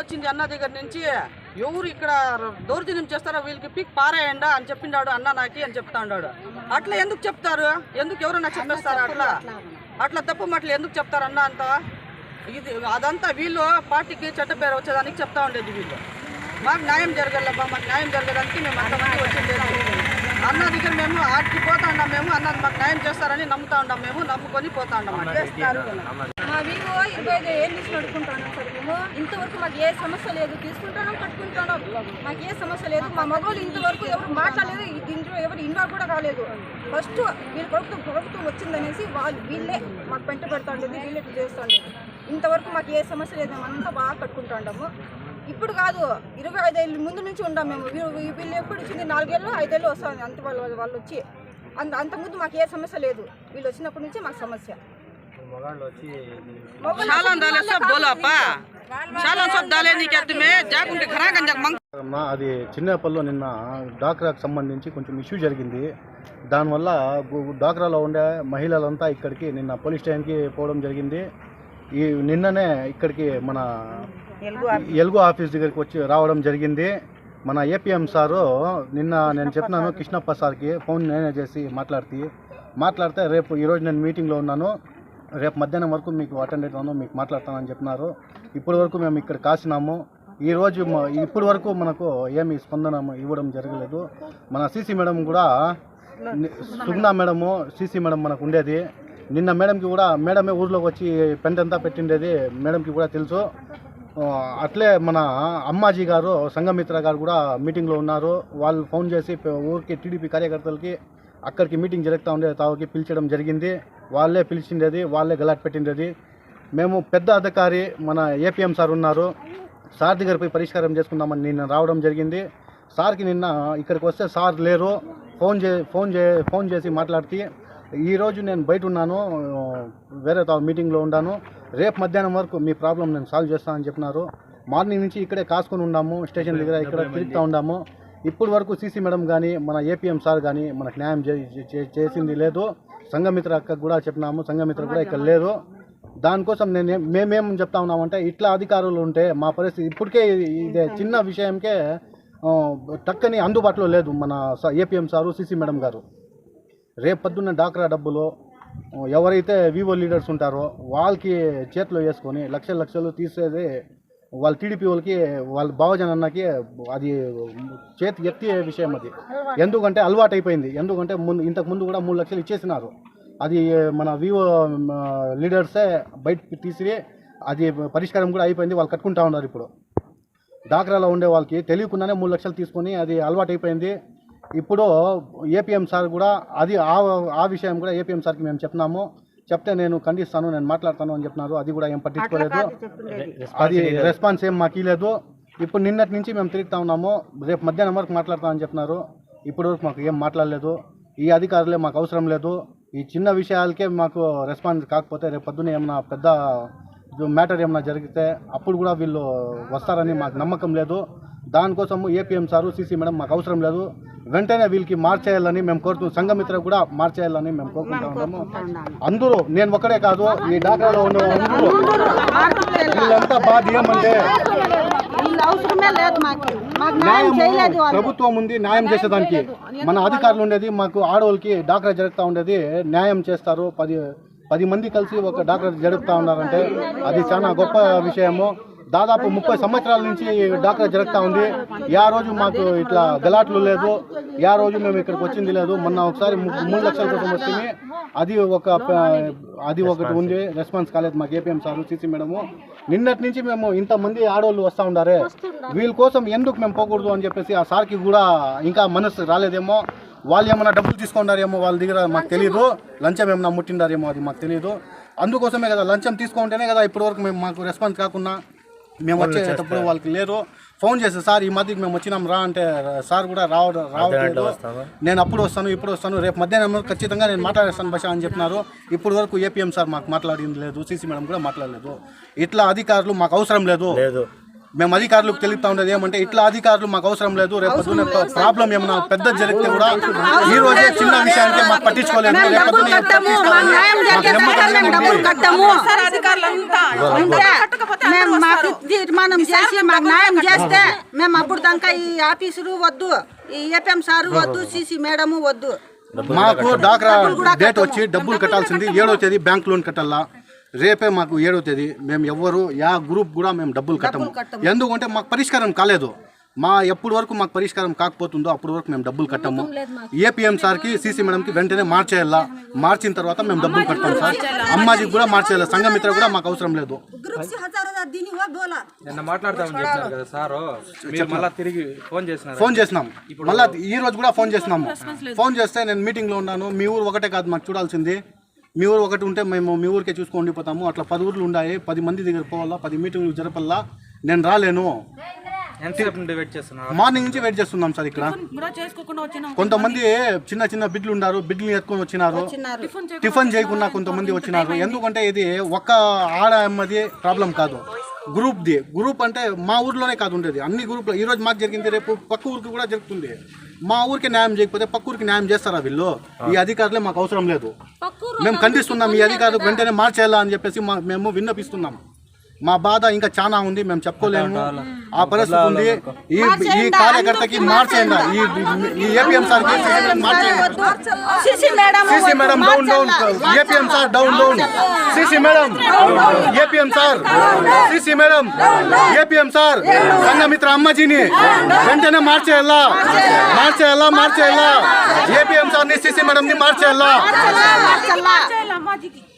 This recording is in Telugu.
వచ్చింది అన్న దగ్గర నుంచి ఎవరు ఇక్కడ దౌర్జన్యం చేస్తారో వీళ్ళకి పిక్ పారేయండా అని చెప్పిండాడు అన్న నాకి అని చెప్తా ఉన్నాడు అట్లా ఎందుకు చెప్తారు? ఎందుకు ఎవరన్నా చెప్పేస్తారు అట్లా? అట్లా తప్పు మాటలు ఎందుకు చెప్తారు అన్న అంత? ఇది అదంతా వీళ్ళు పార్టీకి చెడ్డ పేరు వచ్చేదానికి చెప్తా ఉండేది వీళ్ళు. మాకు న్యాయం జరగాలబ్బా మాకు న్యాయం జరగడానికి మేము అంతమంది వచ్చింది అన్న దగ్గర మేము ఆడికి పోతా ఉన్నాం మేము అన్నది మాకు న్యాయం చేస్తారని నమ్ముతా ఉన్నాం మేము నమ్ముకొని పోతా ఉన్నాం మా వివో ఇరవై ఐదు ఏళ్ళు నుంచి నడుపుకుంటున్నాం సార్ మేము. ఇంతవరకు మాకు ఏ సమస్య లేదు. తీసుకుంటున్నాం కట్టుకుంటున్నాం మాకు ఏ సమస్య లేదు. మా మగవాళ్ళు ఇంతవరకు ఎవరు మాట్లాడలేదు. ఈ దీంట్లో ఎవరు ఇన్వాల్వ్ కూడా కాలేదు ఫస్ట్ వీళ్ళ ప్రభుత్వం ప్రభుత్వం వచ్చిందనేసి వాళ్ళు వీళ్ళే మాకు పెంట పెడతా ఉండేది వీళ్ళే ఇట్లా చేస్తూ ఉండేది ఇంతవరకు మాకు ఏ సమస్య లేదు. మేము అంతా బాగా కట్టుకుంటాము ఇప్పుడు కాదు ఇరవై ఐదేళ్ళ ముందు నుంచి ఉండం మేము. వీళ్ళు ఎప్పుడు వచ్చింది నాలుగేళ్ళు ఐదేళ్ళు వస్తుంది. అంత వాళ్ళు వాళ్ళు వచ్చి అంత అంతకుముందు మాకు ఏ సమస్య లేదు. వీళ్ళు వచ్చినప్పటి నుంచి మాకు సమస్య. అది చిన్నపల్లిలో నిన్న డాక్రాకు సంబంధించి కొంచెం ఇష్యూ జరిగింది. దానివల్ల డాక్రాలో ఉండే మహిళలంతా ఇక్కడికి నిన్న పోలీస్ స్టేషన్కి పోవడం జరిగింది. ఈ నిన్ననే ఇక్కడికి మన ఎలుగు ఆఫీస్. దగ్గరికి వచ్చి రావడం జరిగింది. మన ఏపీఎం సారు నిన్న నేను చెప్పినాను కృష్ణప్ప సార్కి ఫోన్ నేనే చేసి మాట్లాడితే మాట్లాడితే రేపు ఈరోజు నేను మీటింగ్లో ఉన్నాను. రేపు మధ్యాహ్నం వరకు మీకు అటెండ్ అవుతాను మీకు మాట్లాడతానని చెప్పినారు. ఇప్పటి వరకు మేము ఇక్కడ కాసినాము. ఈ రోజు మ- ఇప్పటి వరకు మనకు ఏమి స్పందన ఇవ్వడం జరగలేదు. మన సీసీ మేడం కూడా సుగ్నా మేడము సీసీ మేడం మనకు ఉండేది. నిన్న మేడంకి కూడా మేడమే ఊర్లోకి వచ్చి పెంట్ అంతా పెట్టిండేది. మేడంకి కూడా తెలుసు. అట్లే మన అమ్మాజీ గారు సంఘమిత్ర గారు కూడా మీటింగ్లో ఉన్నారు. వాళ్ళు ఫోన్ చేసి ఊరికి టీడీపీ కార్యకర్తలకి అక్కడికి మీటింగ్ జరుగుతూ ఉండే తావుకి పిలిచడం జరిగింది. వాళ్ళే పిలిచిండేది వాళ్ళే గలాట్ పెట్టిండేది. మేము పెద్ద అధికారి మన ఏపీఎం సార్ ఉన్నారు. సార్ దగ్గర పోయి పరిష్కారం చేసుకుందామని నిన్న రావడం జరిగింది. సార్కి నిన్న ఇక్కడికి వస్తే సార్ లేరు. ఫోన్ చే ఫోన్ చే ఫోన్ చేసి మాట్లాడితే ఈరోజు నేను బయట ఉన్నాను వేరే తా మీటింగ్లో ఉన్నాను రేపు మధ్యాహ్నం వరకు మీ ప్రాబ్లం నేను సాల్వ్ చేస్తానని చెప్పినారు. మార్నింగ్ నుంచి ఇక్కడే కాసుకొని ఉన్నాము స్టేషన్ దగ్గర ఇక్కడ తిరుగుతూ ఉన్నాము. ఇప్పుడు వరకు సీసీ మేడం కానీ మన ఏపీఎం సార్ కానీ మనకు న్యాయం చేసింది లేదు. సంఘమిత్ర అక్కకు కూడా చెప్పినాము సంఘమిత్ర కూడా ఇక్కడ లేదు. దానికోసం నేను మేమేం చెప్తా ఉన్నామంటే ఇట్లా అధికారులు ఉంటే మా పరిస్థితి ఇప్పటికే ఇదే చిన్న విషయంకే టక్కని అందుబాటులో లేదు మన ఏపీఎం సారు సీసీ మేడం గారు. రేపు పొద్దున్న డాక్రా డబ్బులు ఎవరైతే వివో లీడర్స్ ఉంటారో వాళ్ళకి చేతిలో వేసుకొని లక్షల లక్షలు తీసేది వాళ్ళ టీడీపీ వాళ్ళకి వాళ్ళ బావజన్ అన్నకి అది చేతి ఎత్తే విషయం అది. ఎందుకంటే అలవాటు అయిపోయింది. ఎందుకంటే ముందు ఇంతకు ముందు కూడా మూడు లక్షలు ఇచ్చేసినారు. అది మన వివో లీడర్సే బయట తీసి అది పరిష్కారం కూడా అయిపోయింది వాళ్ళు కట్టుకుంటా ఉన్నారు ఇప్పుడు. డాక్రాలో ఉండే వాళ్ళకి తెలియకుండానే మూడు లక్షలు తీసుకొని అది అలవాటు అయిపోయింది. ఇప్పుడు ఏపీఎం సార్ కూడా అది ఆ ఆ విషయం కూడా ఏపీఎం సార్కి మేము చెప్తున్నాము చెప్తే నేను ఖండిస్తాను నేను మాట్లాడతాను అని చెప్తున్నారు అది కూడా ఏం పట్టించుకోలేదు. అది రెస్పాన్స్ ఏం మాకు లేదు ఇప్పుడు నిన్నటి నుంచి మేము తిరుగుతా ఉన్నాము. రేపు మధ్యాహ్నం వరకు మాట్లాడతామని చెప్తున్నారు ఇప్పుడు వరకు మాకు ఏం మాట్లాడలేదు. ఈ అధికారులే మాకు అవసరం లేదు. ఈ చిన్న విషయాలకే మాకు రెస్పాన్స్ కాకపోతే రేపు పొద్దున్న ఏమన్నా పెద్ద మ్యాటర్ ఏమైనా జరిగితే అప్పుడు కూడా వీళ్ళు వస్తారని మాకు నమ్మకం లేదు. దానికోసము ఏపీఎం సారు సీసీ మేడం మాకు అవసరం లేదు. వెంటనే వీళ్ళకి మార్చేయాలని మేము కోరుతున్నాం. సంఘమిత్ర కూడా మార్చేయాలని మేము కోరుకుంటా ఉన్నాము. అందరూ నేను ఒక్కడే కాదు ఈ డాక్రాలో ఉన్న అందరూ. వీళ్ళంతా బాధ ఏమంటే ప్రభుత్వం ఉంది న్యాయం చేసేదానికి. మన అధికారులు ఉండేది మాకు ఆడవాళ్ళకి డాక్టర్ జరుగుతూ ఉండేది న్యాయం చేస్తారు. పది పది మంది కలిసి ఒక డాక్టర్ జరుపుతా ఉన్నారంటే అది చాలా గొప్ప విషయము. దాదాపు ముప్పై సంవత్సరాల నుంచి డాక్టర్ జరుగుతూ ఉంది. యా రోజు మాకు ఇట్లా గలాట్లు లేదు. యా రోజు మేము ఇక్కడికి వచ్చింది లేదు. మొన్న ఒకసారి మూడు లక్షల కోసం వస్తుంది అది ఒక అది ఒకటి ఉంది. రెస్పాన్స్ కాలేదు మాకు ఏపీఎం సార్ సీసీ మేడము. నిన్నటి నుంచి మేము ఇంతమంది ఆడవాళ్ళు వస్తూ ఉండారే. వీళ్ళ కోసం ఎందుకు మేము పోకూడదు అని చెప్పేసి ఆ సార్కి కూడా ఇంకా మనసు రాలేదేమో. వాళ్ళు ఏమైనా డబ్బులు తీసుకుంటారేమో వాళ్ళ దగ్గర మాకు తెలియదు లంచం ఏమైనా ముట్టిండారేమో అది మాకు తెలియదు అందుకోసమే కదా లంచం తీసుకుంటేనే కదా ఇప్పటివరకు మేము మాకు రెస్పాన్స్ కాకుండా మేము వచ్చేటప్పుడు వాళ్ళకి లేరు ఫోన్ చేస్తే సార్ ఈ మధ్యకి మేము వచ్చినాం రా అంటే సార్ కూడా రావడం రావట్లేదు. నేను అప్పుడు వస్తాను ఇప్పుడు వస్తాను రేపు మధ్యాహ్నం ఖచ్చితంగా నేను మాట్లాడేస్తాను భాష అని చెప్పినారు. ఇప్పుడు వరకు ఏపీఎం సార్ మాకు మాట్లాడింది లేదు సీసీ మేడం కూడా మాట్లాడలేదు. ఇట్లా అధికారులు మాకు అవసరం లేదు. మేము అధికారులకు తెలుపుతా ఉండేది ఏమంటే ఇట్లా అధికారులు మాకు అవసరం లేదు రేపు ప్రాబ్లం ఏమైనా పెద్ద జరిగితే కూడా ఈ రోజే చిన్న విషయానికి మాకు పట్టించుకోలేదు. మాకు తీర్మానం చేసి మాకు న్యాయం చేస్తే మేము అప్పుడు దాకా ఈ ఆఫీసులు వద్దు ఈ ఏపీఎం సారు వద్దు సీసీ మేడము వద్దు. మాకు డాక్రా డేట్ వచ్చి డబ్బులు కట్టాల్సింది ఏడో తేదీ బ్యాంక్ లోన్ కట్టాలా? రేపే మాకు ఏడవ తేదీ. మేము ఎవ్వరు యా గ్రూప్ కూడా మేము డబ్బులు కట్టము. ఎందుకంటే మాకు పరిష్కారం కాలేదు. మా ఎప్పటి వరకు మాకు పరిష్కారం కాకపోతుందో అప్పటి వరకు మేము డబ్బులు కట్టము. ఏపీఎం సార్కి సీసీ మేడంకి వెంటనే మార్చేయాలా? మార్చిన తర్వాత మేము డబ్బులు కట్టాము సార్. అమ్మాజీకి కూడా మార్చేయాలి? సంఘమిత్ర కూడా మాకు అవసరం లేదు. సార్. ఫోన్ ఫోన్ చేసినాం. మళ్ళీ ఈ రోజు కూడా ఫోన్ చేసినాము. ఫోన్ చేస్తే నేను మీటింగ్లో ఉన్నాను. మీ ఊరు ఒకటే కాదు మాకు చూడాల్సింది. మీ ఊరు ఒకటి ఉంటే మేము మీ ఊరికే చూసుకొని ఉండిపోతాము అట్లా పది ఊర్లు ఉన్నాయి పది మంది దగ్గర పోవాలా పది మీటింగ్లు జరపల్లా నేను రాలేను. మార్నింగ్ నుంచి వెయిట్ చేస్తున్నాం సార్ ఇక్కడ. కొంతమంది చిన్న చిన్న బిడ్లు ఉన్నారు బిడ్లు ఎత్తుకొని వచ్చినారు. టిఫిన్ చేయకుండా కొంతమంది వచ్చినారు. ఎందుకంటే ఇది ఒక్క ఆడ అమ్మది ప్రాబ్లం కాదు. గ్రూప్ది. గ్రూప్ అంటే మా ఊర్లోనే కాదు ఉండేది. అన్ని గ్రూప్లో. ఈ రోజు మాకు జరిగింది రేపు పక్క ఊరికి కూడా జరుగుతుంది. మా ఊరికి న్యాయం చేయకపోతే పక్క ఊరికి న్యాయం చేస్తారా వీళ్ళు? ఈ అధికారులే మాకు అవసరం లేదు. మేము ఖండిస్తున్నాం ఈ అధికారులు వెంటనే మార్చేయాలా అని చెప్పేసి మా మేము విన్నపిస్తున్నాం. మా బాధ ఇంకా చాలా ఉంది మేము చెప్పుకోలేము. ఆ పరిస్థితి ఉంది. ఈ ఈ కార్యకర్తకి మార్చేయండి. ఈ ఈ APM sir CC madam CC madam down down APM sir down down. CC madam APM sir CC madam APM sir Sanghamitra అమ్మాజీని వెంటనే మార్చేయాలా? మార్చేయాలా? మార్చేయాలా? ఏపీఎం సార్ని సీసీ మేడం